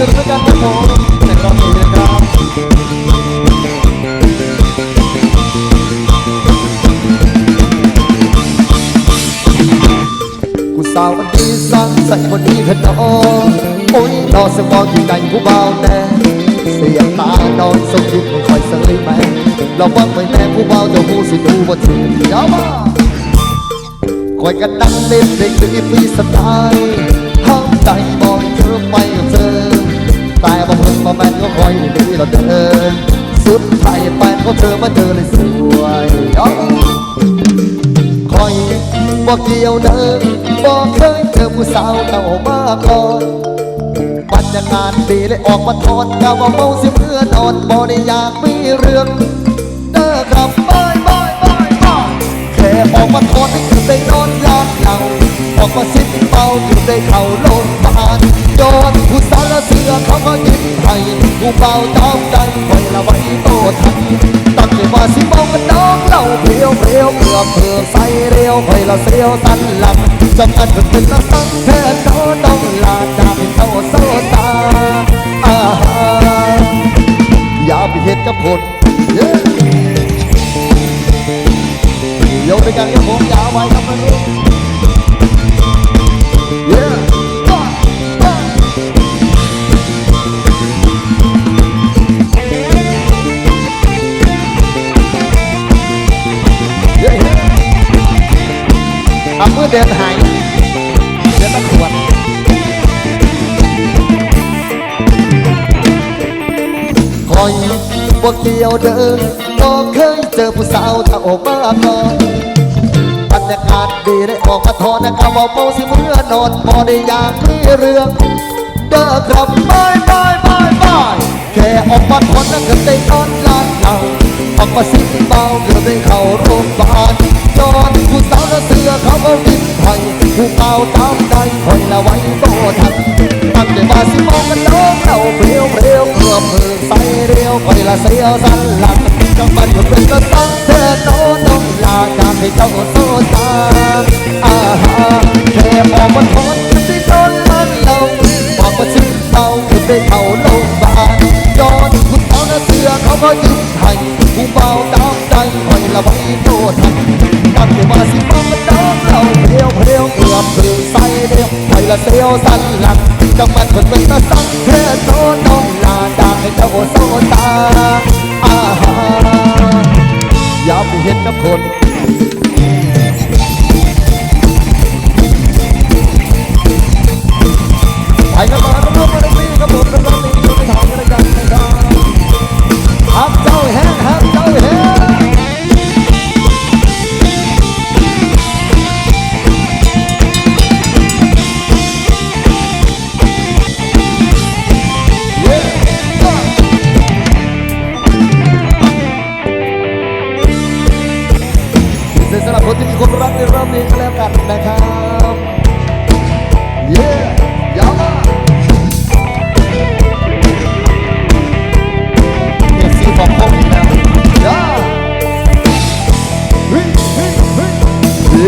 สนุกกันครับผมในรอบนี้นะครับกูสาวมันดีสังใส่บนดีขนอโอ้ยนอสมองอยู่ในผู้เบาแน่เสียงตานอนสมยุคไม่ค่อยเสยแม่เราบังไม่แม่ผู้เบาเดี๋ยวผู้สิดูว่าถึงเดี๋ยวมาคอยกันนั่งเล่นเพลงดีฟรีสไตล์ห้ามใจบอยเธอไปกับเธอ ต่บางคนมาแมนก็คอยดีเราเดิน สุดท้ายแฟนของเธอมาเจอเลยสวยเอคอยบอกเกี่ยวเดินบอกเคยเจอผู้สาวเก่ามาก่อนบรรยากาศดีเลยออกมาทอนกาว่าเมาสิเพื่อนอนบ่ได้อยากมีเรื่องเด้อครับบายบายบายบายแค่ออกมาทอนให้คือได้นอนยามเหงาออกมาซิดเมาคือได้เข้าโรงพยาบาลย้อนผู้สาร เสือเขาก็ยิ้มให้ผู้เบาตามใจคอยละไว้โตทันตั้งใจว่าสิเมากันน้องเราเพียวเพียวเพื่อเพื่อใส่เรียวคอยละเสียวตันหลังจำอันเป็นเป็นละตั้งแท้โตต้องลาจากให้เขาโซตาอาหาอย่าไปเหตุกับคน Yeah วเดินก็เคยเจอผู้สาวถ้าออกมาก่อนบรรยากาศดีได้ออกมาทอนนะครับว่าเมาสิเมื่อนอนพอได้อยากมีเรื่อง เด้อครับบายบายบายบายแค่ออกมาทอนนั้นก็ได้นอนลานเอาออกมาสิเมา เสียวสันหลังจังมันคนมันตาสังแค่โตน้องลาดาให้เจ้าโซตาอาหาอย่าไปเห็นน้ำคน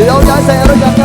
เดี๋ยวย้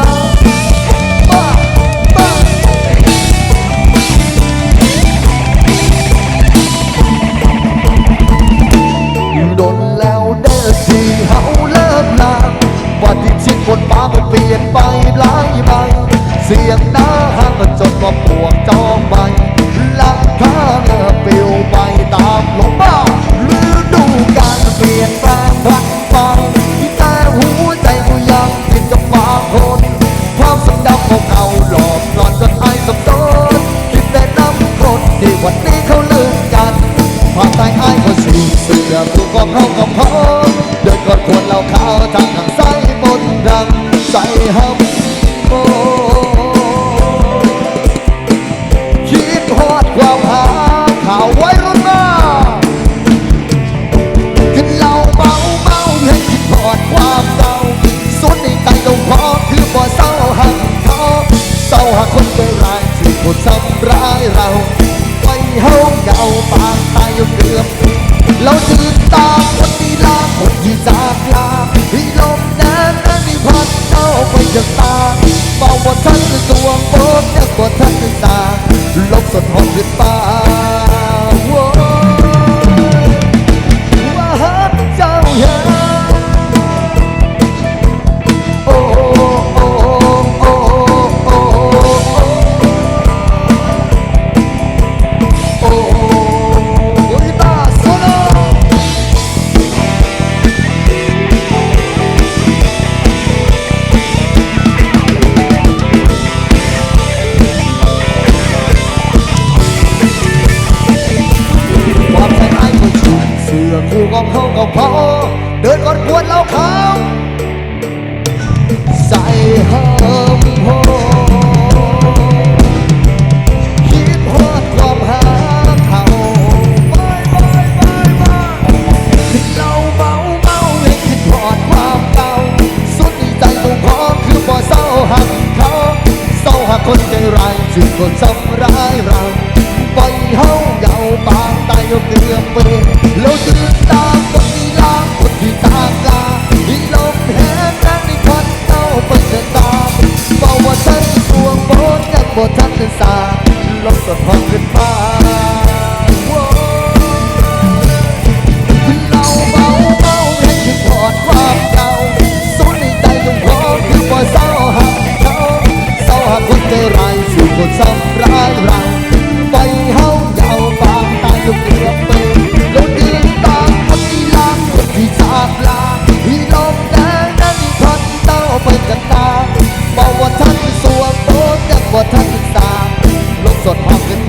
ร้ายจึงคนทำร้ายเราไปเฮาเยาปางตายยกเกือบไปแล้วดึงตามคนที่ลาคนที่ตาลาอีลมแห้งนั้นที่พัดเอาไปเดินตามบอกว่าฉันสวงโบนยังบ่ทันสาลมสดพองขึ้นมา เราไปเฮายาวบางตายยกเกือบไปแล้วยืนตามคนที่ลางคนที่จาบลาที่ลมแดงนั้นพันเต้าไปกันตาบอกว่าท่านสวงโบนยังว่าท่านตาลงสดหอขึ้น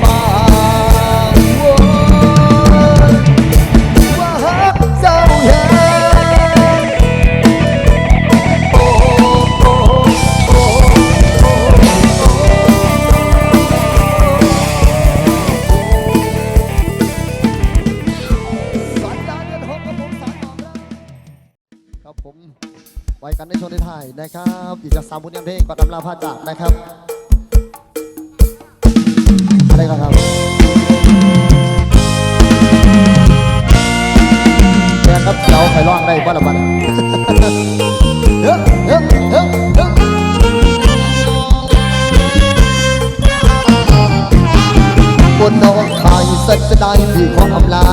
นะครับอีกจะสามบุญยังเพลงก่อนอำลาพาจากนะครับอะไรกันครับแกครับเราใครร้องได้บ้าละบ้างเฮ้ยเฮ้ยเฮ้ยเฮ้ยบนน้องชายสัจได้ที่ขออำลา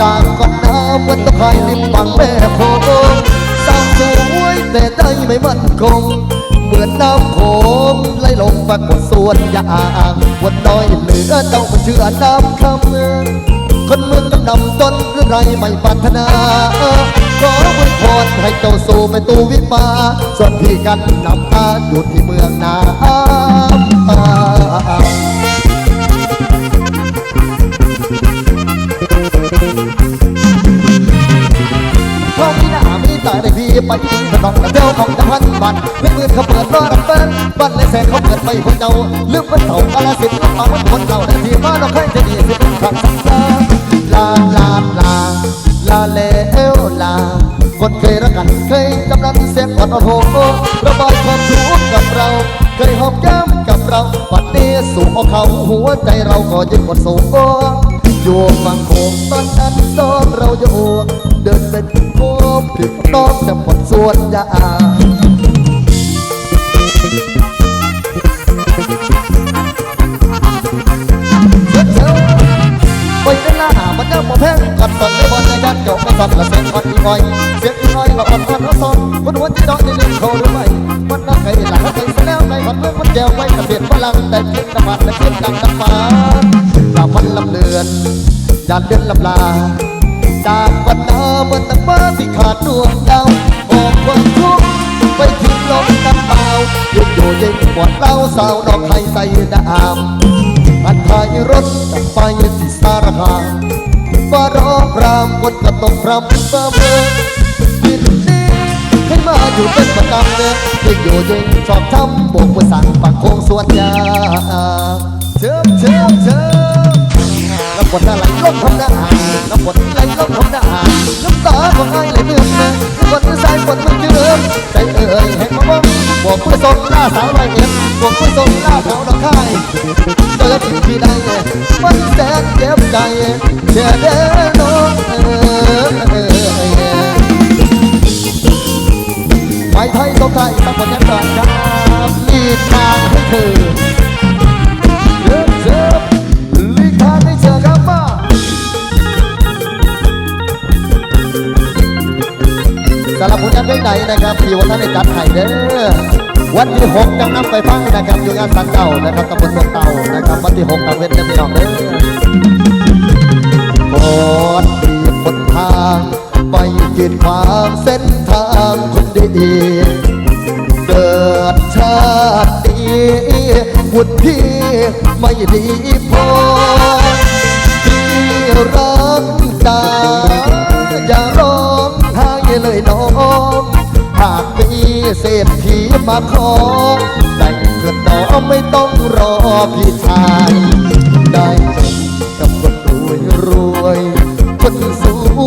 จากก่อนน้ำมันต้องคอยริมบังแม่โคงสร้างสวย แต่ใจไม่มั่นคง เหมือนน้ำโขงไหลลงปรากฏส่วนยางวันน้อยเหลือเจ้ามันเชื่อน้ำคำเมืองคนเมืองกำนำต้นหรือไรไม่ปรารถนาขอบุญพรให้เจ้าสู่ไปตูวิมาส่วนพี่กันนำตาอยู่ที่เมืองนาอาเขา ตาได้พี่ไปถนนกระเจ้าของจังหวัดบันเพื่อนเพื่อนเขาเปิดรอรับเปิ้ลบ้านในแสงเขาเปิดไปพวกเจ้าลืมเป็นเถ่ากาลสินธุ์มาวันคนเก่าแต่ที่มาเราเคยจะดีสิเป็นคำสังสารลาลาลาลาเลวลาคนเคยรักกันเคยกำลังเสียงอ่อนโอ้โหระบายความทุกข์กับเราเคยหอมแก้มกับเราปัดเนี้สู่อกเขาหัวใจเราก็ยิ่งกดสูงอยู่ฝั่งโขงตอนนั้นตอนเราอยู่ เดินเป็นโคมผิดน้องแต่หมดส่วนยาเชิญไปกันหน้ามันยังบ่แพงกัดตอนในบอลในยันเก่าไม่ตอนละเสียงคอนอีกอยเสียงอีกอยละอ่อนอ่อนละซอนคนหัวที่ดอกในเรื่องเขาหรือไม่มันน่าเคยหลังเคยแสดงในคนเมื่องมันแก้วไว้กระเกษตรพลังแต่เพียงน้ำมันและเพียงดังน้ำมันลาพันลำเลือนยานเดือนลำลาจากวันนา เมื่อตั้งมาที่ขาดดวงดาวออกความทุกข์ไปทิ้งลมน้ำเปล่ายิ่งอยู่ยิ่งปวดเล่าสาวดอกไทยใส่ดามอันทายรถจะไปที่สารคามฟ้าร้องรามฝนก็ตกพรำเสมอดินนี้ให้มาอยู่เป็นประจำเนี่ยยิ่งอยู่ยิ่งชอบทำบวกมือสั่งปักโค้งสวนยาเชิมเชิมเชิม น้ำฝนอะไหลลงทำหน้าน้ำฝนอะไหลลงทำหน้าน้ำตาของไอ้ไหลเมื่อมาฝนสายฝนมันเริ่มใจเอ่ยแห่งมะม่วงบอกผู้ทรงล่าสาวไรเอ็มบอกผู้ทรงล่าแถวดอกค่ายเจอที่ที่ใดมันแสนเจ็บใจเจ็บเด้อน้องเอ๋ยไปไทยตกไทยสักคนยังก่อนครับลีดทางให้เธอ สำหรับผลงานเพลงไหนนะครับที่วันนั้นได้จัดให้เด้อวันที่หกจังนำไปฟังนะครับอยู่งานสังเก่านะครับตำบลสวนเต่านะครับ วันที่หกตังเว้นกันพี่น้องเด้อโปรดปีบนทางไปกีดขวางเส้นทางคนดีเกิดชาตินี้บุญพี่ไม่ดีพอที่รักดา เลยน้องหากมีเศรษฐีมาขอแต่งเกิดน้องไม่ต้องรอพี่ชาย ได้กับคนรวยรวย คนส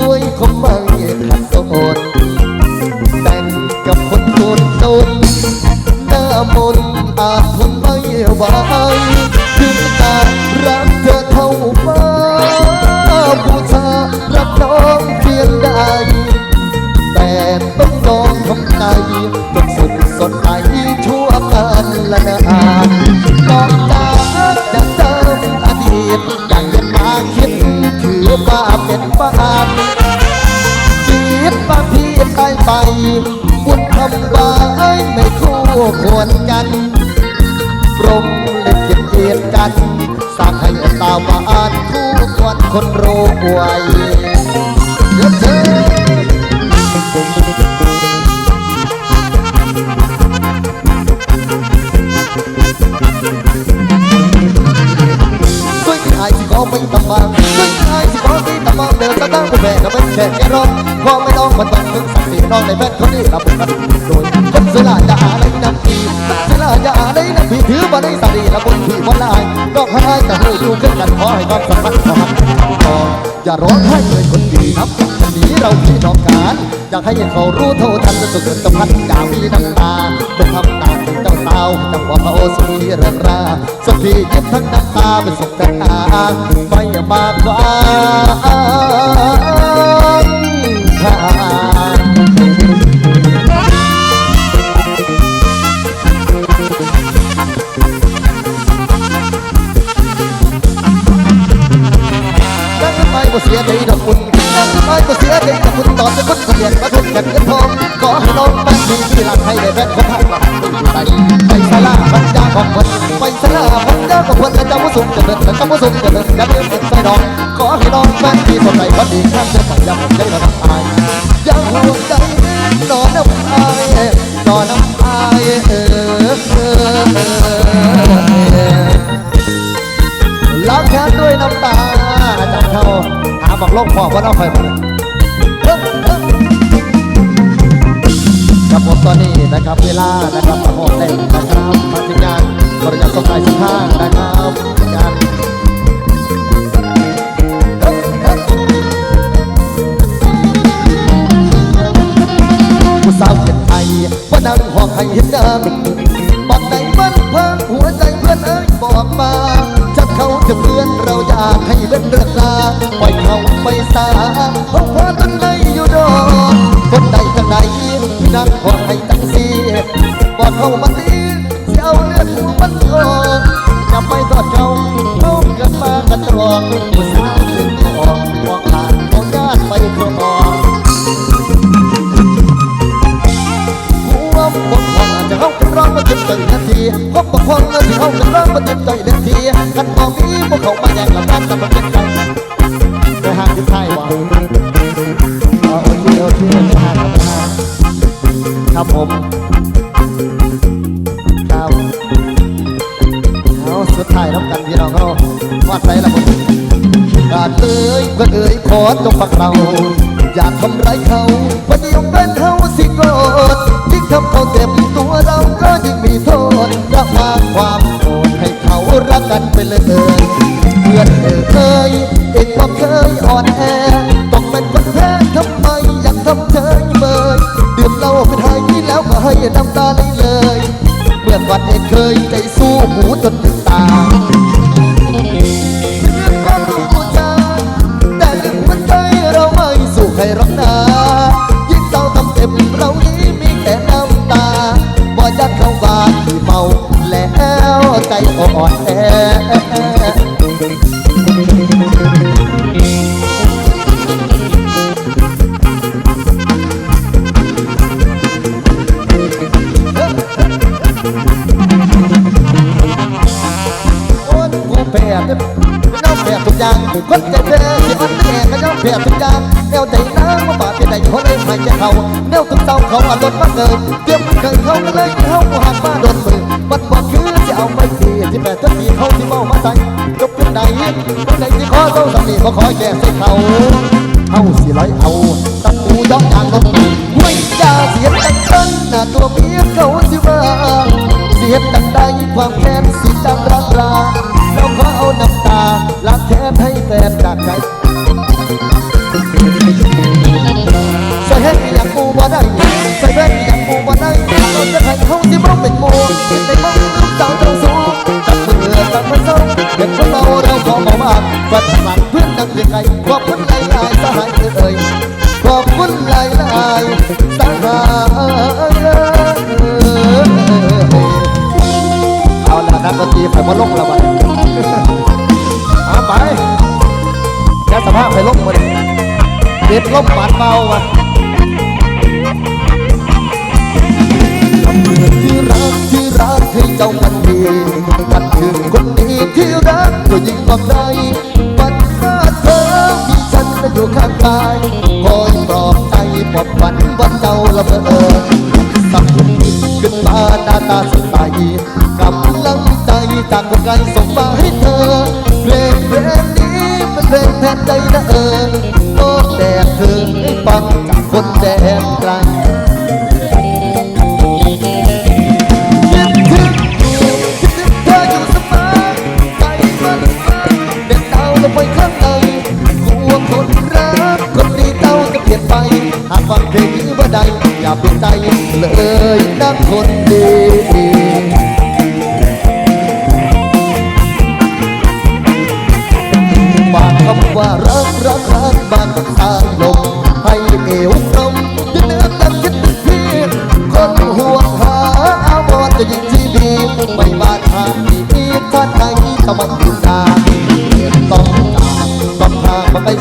วยคงไม่ขัดสนแต่งกับคนจนจนหน้ามนอาจทนไม่ไหวถึงการรักเธอเท่าฟ้าบูชา ละนานนอกจาจะเจออดีตยังยังมาคิด ถือว่าเป็นบ้านจีบมาพี่ตายไปบุญทำบาไม่คู่ควรกันพรหมเล่นเกียรเกียรกันสร้างให้ตาวานคู่ควรคนรวยเดี๋ยวเธอ เอายสิขอไม่ตำบางด้วยที่อายสิขอที่ตำบางเดินตะตั้งกูแม่กับเป็นแค่แค่รถขอไม่ต้องมาต้องถึงสักสีน้องในแม่คนนี้รับป็นกันโดยคนเสลาจะอะไรน้ำพีคนสลาจะอะไรน้ำพีถือมาได้สดีและบนที่วันลายดอกไม้แต่หูอยู่ขึ้นกันขอให้ความสัมพันธ์ของมันขออย่าร้องไห้เลยคนดีครับ นี้เราพี่น้องกันอยากให้เขารู้เท่าทันจะสุดสัมพันอย่ามีน้ำตาจงทำตาที่เจ้าสาวจังหวะเขาสุขีเรื่องราสุขียิ้มทั้งน้ำตาเป็นสุขแต่ตาไม่มากกว่าทางบ่เสียใจดอกคุณ นั่งทำไมบ่เสียใจดอกคุณตอนจะคุณเสียนมาทุกกันเงินทองขอให้น้องบ้านดีที่รักให้ได้แฟนคนทางหลังไปไปสลาพันยาของคนไปสลาพันยาของคนและเจ้าผู้สูงจะเดินและเจ้าผู้สูงจะเดินจะเดินเป็นไฟดอกขอให้น้องบ้านดีสดใสคนดีข้ามเส้นทางยามผมใจเราทำอายอย่าห่วงใจนอนน้ำอายนอนน้ำ บอกโลกพอว่าเราคอยมาครับผมตอนนี้นะครับเวลานะครับหอดเล่นนะครับมาทีมงานบริการส่งท้ายสุดท้ายนะครับงานผู้สาวเขียนไทยว่านั่งหองให้เห็นเดิมบอกไหนมันพังหัวใจเพื่อนเอ้ยบอกมา ให้เป็นเรื่องราปล่อยเขาไปซาเพราะว่าตั้งในอยู่ดอกคนใดทางไหนที่นั่งขอให้ตั้งสีบอกเขามาตีเจ้าเลือดมันออกอย่าไปทอดเขาเขาเกิดมากันตรองผู้สาวถึงออกมองผ่านมองญาติไปทั่วมองหัวบกพร่องอาจะเข้ากันร้องมาจนใจนาทีพบกพร่องอาจจะเข้ากันร้องมาจนใจนาทีกันบอกมีพวกเขามา แย่งละกันแต่มันเป็นใจไปหาที่ไทยว่าอ๋อโอเคโอเคไปหาครับไปหาครับผมครับเอาสุดท้ายน้ำกันพี่น้องเขาวาดใจละผมการเอ้ยเพื่อนเอ้ยขอจงฟังเรา อย่าทำร้ายเขาวันเดียวเป็นเขาสิโกรธยิ่งทำเขาเจ็บตัวเราก็ยิ่งมีโทษรับมาความโกรธให้เขารักกันไปเลยเพื่ อนเอ้ยเองก็เคยอ่อนแอ แพ้เป็นน้อแพ้ทุกอย่างคนใจแพ้ที่มันแย่ก็น้อแพ้ทุกอย่างแนวใจน้ำมาบาดที่ใดหัวเลยไม่ใช่เขาแนวตุ้มเต้าเขาอาจนมาเกิดเตรียมเคยเขาก็เลยเขาหักมาโดนมือบัดบอกคือจะเอาไม่ดีที่แม่จะมีเขาที่เมามาใส่จบจุดขึ้นไหนที่ขอเจ้าสามีก็ขอแก่ใส่เขาเอาสิร้อยเอาตะปูย้อนอ่างลงไม่จะเสียงดังต้นหน้าตัวเมียเขาสิว่าเสียดังได้ความแค้นสีดำร้างรา ค้นให้แฟนจากใจใส่เฮ็ดอย่างกูบ่ได้ใส่แว่นอย่างกูบ่ได้เราจะให้เขาที่บ้องเป็นมูในบ้องน้ำตาเจ้าสูงจับมือจับมือเศร้าเห็นคนเราเราขอเมามากฟัดหลังเพื่อนดังเรียังไงขอบคุณหลายหลายสหายเอ่ยขอบคุณหลายหลายสหายเอาละนักดนตรีไฟมาลงแล้วบัดเอาไปแค่ สภาพไฟลงมดเด็ดลมบาดเบาวะที่รักที่รักให้เจ้ามันดีมันคือคนดีที่รักก็ยิ่งกว่าใครมันน่าเธอมีฉันอยู่ข้างกายคอยปลอบใจปลอบฝันวันเจ้าละเมอสักขึ้นมาหน้าตาสดใสกำลังใจจากคนไกลส่งมาให้เธอ ใจนะเออโอ้แต่เธอไม่ฟังคนแต่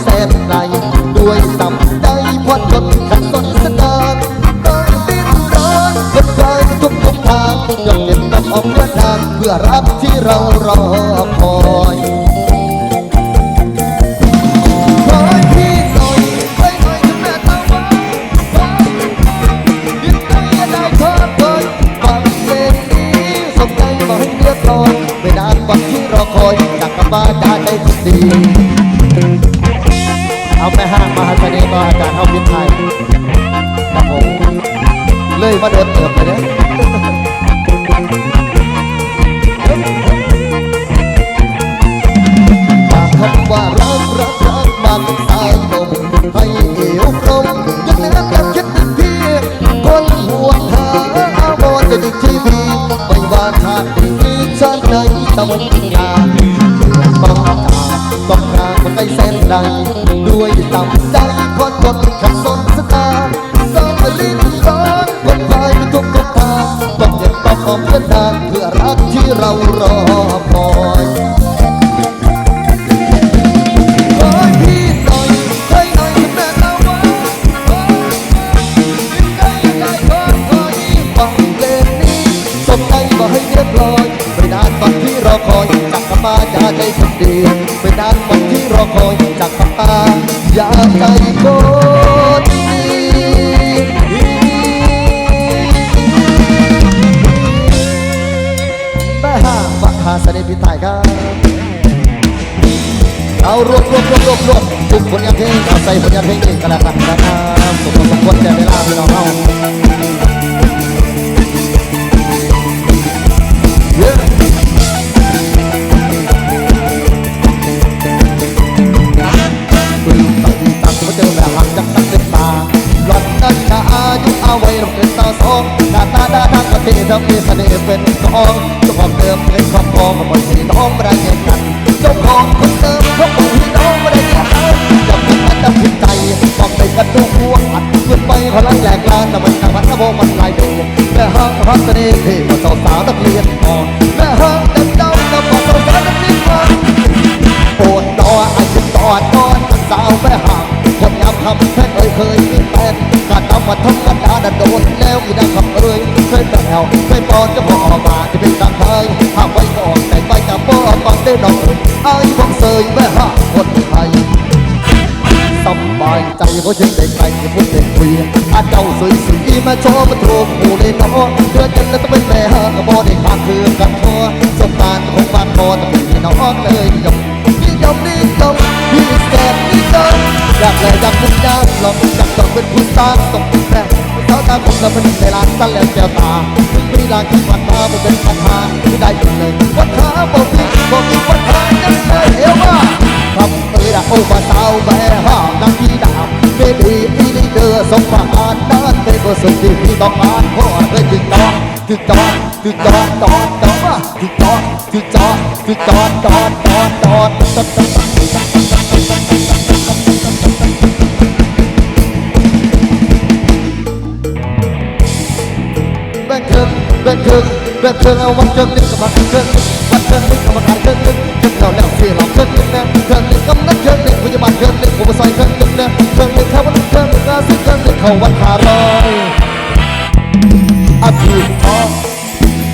แสนไกลด้วยสำใจพอดจนขัดสนสนานต้องดิ้นรนคนไกลทุกทุกทางยอมเก็บน้ำออกเพื่อนเพื่อรักที่เรารอคอยขอให้พี่หน่อยให้หน่อยถึงแม่ตาหวานยิ่งใจได้ทอเกินฟังเพลงนี้สมใจมาให้เรียบร้อยไม่นานวันที่รอคอยจากกลับบ้านได้ได้ทุกที มัาใจคนดีแม่ห้างมหาเสน่ห์พิไทยครับ เอารวบรวบรวบรวบรวบทุกผลงานเพลงเอาใส่ผลงานเพลงเองกันแล้วกันนะครับสมบูรณ์สมควรแต่เวลาพี่น้องเรา ด้านประเทศเรามีเสน่ห์เป็นกองเจ้าของเดิมเป็นครอบครองกับคนที่น้องไม่ได้เกี่ยวกันเจ้าของคนเดิมเขาบอกพี่น้องไม่ได้เกี่ยวกันอย่าผิดมันจะผิดใจต้องไปกันทุกหัวอัดขึ้นไปพลังแหลกลานแต่มันทางมันนะโบมันลายดูแม่ห้างรักเสน่ห์ที่มาสาวสาวนักเรียนอ่อนแม่ห้างเดินเดาแต่มาสาวสาวนักเรียนอ่อนปวดดออายุตอดตอนสาวแม่ห่างคนยามคำแค่เคยเคยมีแฟนการทำมาธรรมดาดันโดนแล้วอีนังขับเอ้ย วเคยปอนจะบอกมาจะเป็นทางไทยห้ากไว้ก่อนแต่ไปกับบ่ฟังได้ดอกไอ้พวกเซยแม่ห่าคนไทยสบายใจเขาจึงได้ใครจะพูดเด็กคุยอาเจ้าสวยสีมาชว์มาถูกหูเลยน้องเดือนจันแล้วต้องเป็นแม่ห้างบ่ได้ขาดคือกันพอสมการคงบ้างคอต้องเป็นน้องเลยนิยมนิยมนิยมพี่แสบนิยมอยากเลยอยากเป็นยาลองอยากต้องเป็นผู้สร้างต้องเป็นแม่ เขาตาคงละมันในลานสั้นแล้วแก้วตามีลานที่ผ่านมาบ่เป็นปัญหาที่ได้ยินเลยวัดขาบ่มีบ่มีวัดขายังเคยเอวว่าคำเอ่ยละโอ้มาสาแม่ห้ามนางที่ดาวเบบีอีนี่เดอสมผ่านด้านเป็นก็สุดที่พี่ต้องการพ่อเคยถึงน้องถึงจอดถึงจอดจอดจอดว่าถึงจอดถึงจอดถึงจอดจอดจอดจอดจอด แบ่งครึ่งแบ่งครึ่งเอาวันครึ่งนึงกับวันครึ่งวันครึ่งนึงกับวันขายครึ่งนึงครึ่งเราแล้วเสียเราครึ่งนึงนะครึ่งนึงกำนันครึ่งนึงพยาบาลครึ่งนึงผมใส่ครึ่งนึงนะครึ่งนึงเข้าวันครึ่งนึงอาสิครึ่งนึงเข้าวันขาลอยอาทิตย์ทอง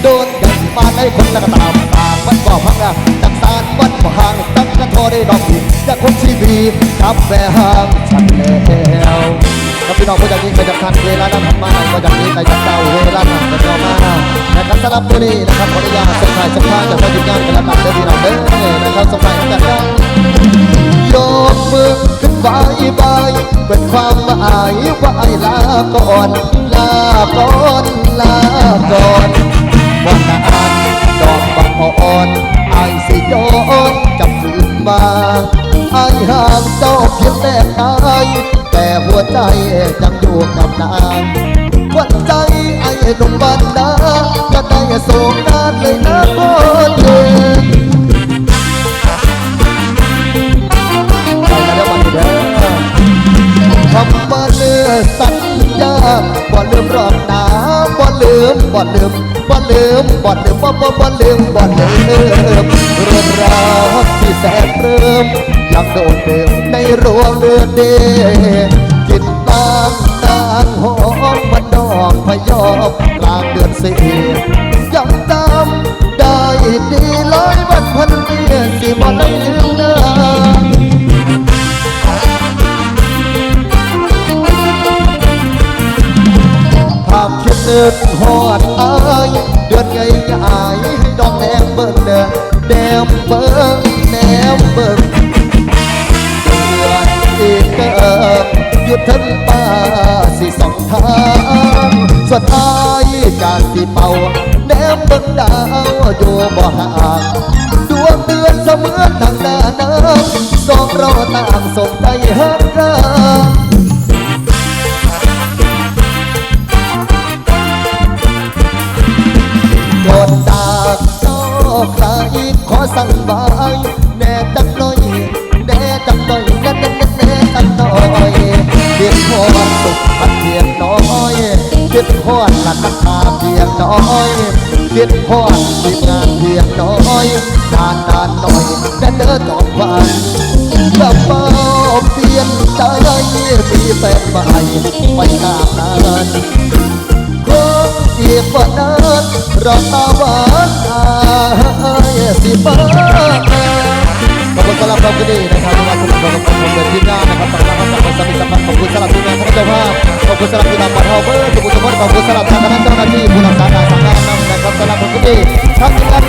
โดนกันมาในคนละกระตามตามมันก็พังอะจักสารวันบ่ห่างจักกระทอได้ดอกอีกอยากคนชีวีกับแม่ห่างฉันแล้ว พี่น้องผู้จัดยิ่ไปจากทันเวลานั้นทำมาก็จากนี้ไปจากเจ้าเวลานั้นก็ต่อมานะครับสำหรับตัวนี้นะครับขออนุญาตส่งท้ายส่งท้ายจากท่านทีมงานกันแล้วกันเด้อพี่น้องเด้อนะครับส่งท้ายกันได้ยกมือขึ้นไหวบายเป็นความหมายว่าไอ้ลาก่อนลาก่อนลาก่อนวันนั้นดอกบักอ่อนไอ้สิโยนจับคืนมาไอ้ห่างเจ้าเพียงแต่กาย แต่หัวใจยังอยู่กับนางหัวใจไอ้หนุ่มบ้านนาก็ได้ส่งนานเลยนะคนเดิมไปกันแล้ววันเด้อคำว่าเลือสัญญาบ่ลืมรอบหนาบ่ลืมบ่ลืมบ่ลืมบ่ลืมบ่บ่บ่ลืมบ่ลืมเรื่องราวที่แสนเริ่มยังโดดเดิม ในรวงเรือนเดกินบางนางหอมมันดอกพยอมกลางเดือนสี่ยังจำได้ดีร้อยวันพันเดือนสิบ่ได้ลืมเนื้อาพคิดนึกหอดอายเดือนไงยาย ดหยุดทันป้าสิสองทางส่วนอายจากสิเป่าแนมเบิ่งดาวอยู่บ่ห่างดวงเดือนเสมือนทางหน้าน้ำสองเราต่างส่งใจหักกันโดนจากนอกใครขอสั่งบายแน่จักน เพียงพอสุขพัดเพียงน้อยคิดพอดหลักตาเพียงน้อยคิดพอดทีมงานเพียงน้อยนานนานหน่อยแต่เดินต่อไปอย่าเฝ้าเปลี่ยนใจมีแฟนใหม่ไม่นานนานคงอีกวันนั้นรอตาหวานอายสิบ้าขอบคุณสำหรับความดีนะครับขอบคุณขอบคุณขอบคุณเป็นทีมงานนะครับสำหรับสำหรับสำหรับขอบคุณสำหรับทีมงานเจ้าภาพขอบคุณสำหรับพี่น้องบัตรเฮาเบอนทุกคนขอบคุณสำหรับทา งคณะเจ้าหน้าที่ผู้รักษาการสังกัดนำนะครับสำหรับความดีทั้งทีมงา